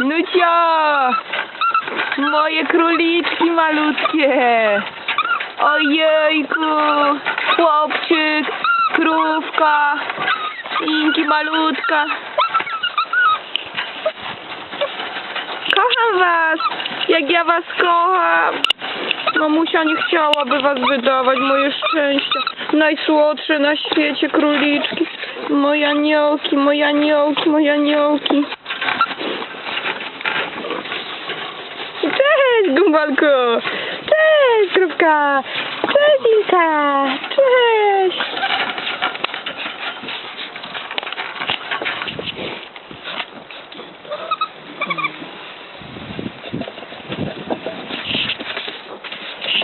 Nucio! Moje króliczki malutkie! Ojejku! Chłopczyk, krówka, Inki malutka. Kocham was! Jak ja was kocham! Mamusia nie chciałaby was wydawać, moje szczęście. Najsłodsze na świecie króliczki. Moje aniołki, moje aniołki, moje aniołki. Gumbalku! Cześć, Krówka! Cześć, Inka! Cześć!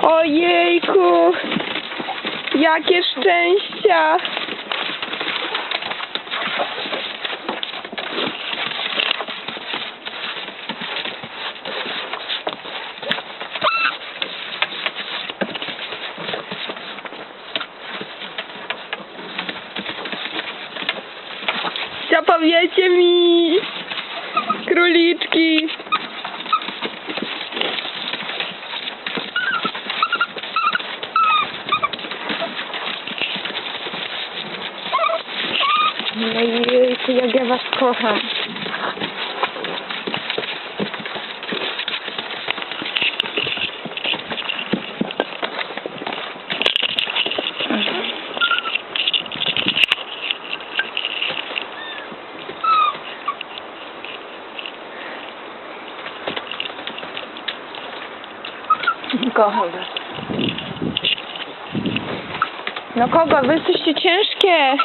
Ojejku! Jakie szczęścia! Powiecie mi? Króliczki! Ojejku, jak ja was kocham. Was. No kogo? Wy jesteście ciężkie.